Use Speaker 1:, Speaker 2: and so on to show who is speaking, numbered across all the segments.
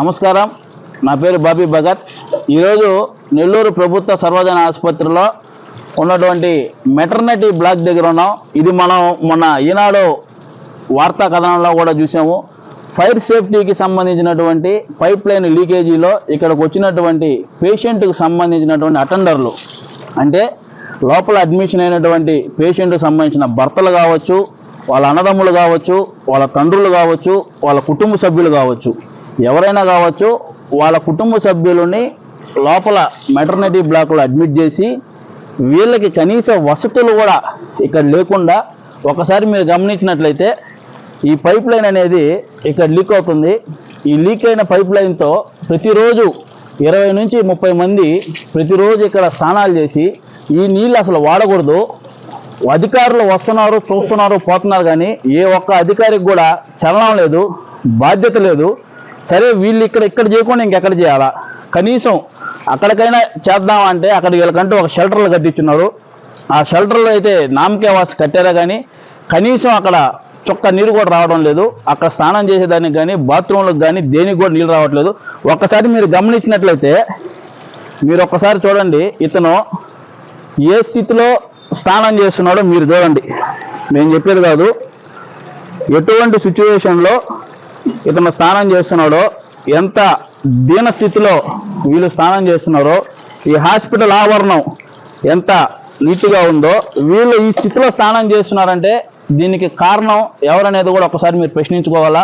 Speaker 1: నమస్కారం. నా పేరు బాబీ భగత్. ఈరోజు నెల్లూరు ప్రభుత్వ సర్వజన ఆసుపత్రిలో ఉన్నటువంటి మెటర్నిటీ బ్లాక్ దగ్గర ఉన్నాం. ఇది మనం మొన్న ఈనాడు వార్తా కథనంలో కూడా చూసాము. ఫైర్ సేఫ్టీకి సంబంధించినటువంటి పైప్ లైన్ లీకేజీలో ఇక్కడికి వచ్చినటువంటి పేషెంట్కి సంబంధించినటువంటి అటెండర్లు. అంటే లోపల అడ్మిషన్ అయినటువంటి పేషెంట్కి సంబంధించిన భర్తలు కావచ్చు వాళ్ళ అన్నదమ్ములు కావచ్చు వాళ్ళ తండ్రులు కావచ్చు వాళ్ళ కుటుంబ సభ్యులు కావచ్చు. ఎవరైనా కావచ్చు వాళ్ళ కుటుంబ సభ్యులని లోపల మెటర్నిటీ బ్లాక్లో అడ్మిట్ చేసి వీళ్ళకి కనీస వసతులు కూడా ఇక్కడ లేకుండా ఒకసారి మీరు గమనించినట్లయితే ఈ పైప్ లైన్ అనేది ఇక్కడ లీక్ అవుతుంది. ఈ లీక్ అయిన పైప్ లైన్తో ప్రతిరోజు ఇరవై నుంచి ముప్పై మంది ప్రతిరోజు ఇక్కడ స్నానాలు చేసి ఈ నీళ్ళు అసలు వాడకూడదు. అధికారులు వస్తున్నారు చూస్తున్నారు పోతున్నారు కానీ ఏ ఒక్క అధికారికి కూడా చలనం లేదు బాధ్యత లేదు. సరే వీళ్ళు ఇక్కడ ఇక్కడ చేయకుండా ఇంకెక్కడ చేయాలా? కనీసం అక్కడికైనా చేద్దామంటే అక్కడ వీళ్ళకంటూ ఒక షెల్టర్లు కట్టించున్నారు. ఆ షెల్టర్లో అయితే నామకే వాసి కట్టారా కానీ కనీసం అక్కడ చొక్క నీరు కూడా రావడం లేదు. అక్కడ స్నానం చేసేదానికి కానీ బాత్రూంలకు కానీ దేనికి కూడా నీళ్ళు రావట్లేదు. ఒక్కసారి మీరు గమనించినట్లయితే మీరు ఒక్కసారి చూడండి ఇతను ఏ స్థితిలో స్నానం చేస్తున్నాడో మీరు చూడండి. నేను చెప్పేది కాదు ఎటువంటి సిచ్యువేషన్లో ఇతను స్నానం చేస్తున్నాడో ఎంత దీన స్థితిలో వీళ్ళు స్నానం చేస్తున్నారో ఈ హాస్పిటల్ ఆవరణం ఎంత నీట్గా ఉందో వీళ్ళు ఈ స్థితిలో స్నానం చేస్తున్నారంటే దీనికి కారణం ఎవరనేది కూడా ఒకసారి మీరు ప్రశ్నించుకోవాలా?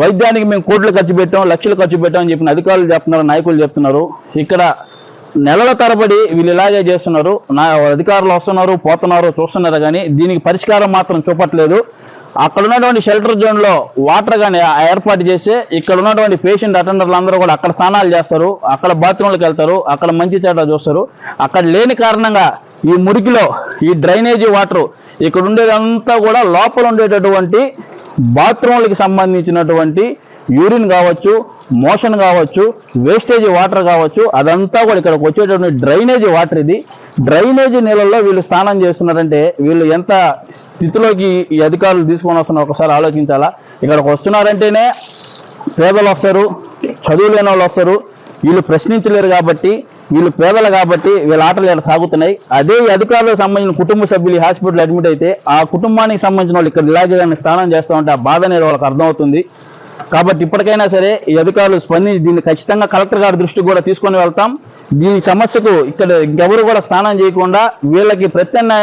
Speaker 1: వైద్యానికి మేము కోట్లు ఖర్చు పెట్టాం లక్షలు ఖర్చు పెట్టాం అని చెప్పిన అధికారులు చెప్తున్నారు నాయకులు చెప్తున్నారు. ఇక్కడ నెలల తరబడి వీళ్ళు ఇలాగే చేస్తున్నారు. నా అధికారులు వస్తున్నారు పోతున్నారు చూస్తున్నారు కానీ దీనికి పరిష్కారం మాత్రం చూపట్లేదు. అక్కడ ఉన్నటువంటి షెల్టర్ జోన్లో వాటర్ కానీ ఏర్పాటు చేసి ఇక్కడ ఉన్నటువంటి పేషెంట్ అటెండర్లు అందరూ కూడా అక్కడ స్నానాలు చేస్తారు అక్కడ బాత్రూంలకు వెళ్తారు అక్కడ మంచి తేడా చూస్తారు. అక్కడ లేని కారణంగా ఈ మురికిలో ఈ డ్రైనేజీ వాటర్ ఇక్కడ ఉండేదంతా కూడా లోపల ఉండేటటువంటి బాత్రూంలకు సంబంధించినటువంటి యూరిన్ కావచ్చు మోషన్ కావచ్చు వేస్టేజ్ వాటర్ కావచ్చు అదంతా కూడా ఇక్కడికి వచ్చేటటువంటి డ్రైనేజీ వాటర్ ఇది. డ్రైనేజీ నీళ్ళల్లో వీళ్ళు స్నానం చేస్తున్నారంటే వీళ్ళు ఎంత స్థితిలోకి ఈ అధికారులు తీసుకొని వస్తున్నారు ఒకసారి ఆలోచించాలా? ఇక్కడికి వస్తున్నారంటేనే పేదలు వస్తారు చదువు లేని వాళ్ళు వస్తారు వీళ్ళు ప్రశ్నించలేరు కాబట్టి వీళ్ళు పేదలు కాబట్టి వీళ్ళ ఆటలు ఇక్కడ సాగుతున్నాయి. అదే ఈ అధికారులకు సంబంధించిన కుటుంబ సభ్యులు హాస్పిటల్ అడ్మిట్ అయితే ఆ కుటుంబానికి సంబంధించిన వాళ్ళు ఇక్కడ ఇలాగే కానీ స్నానం చేస్తూ ఉంటే ఆ బాధ అనేది వాళ్ళకి అర్థమవుతుంది. కాబట్టి ఇప్పటికైనా సరే ఈ అధికారులు స్పందించి దీన్ని ఖచ్చితంగా కలెక్టర్ గారి దృష్టికి కూడా తీసుకొని వెళ్తాం. దీని సమస్యకు ఇక్కడ ఇంకెవరు కూడా స్నానం చేయకుండా వీళ్ళకి ప్రత్యామ్నాయం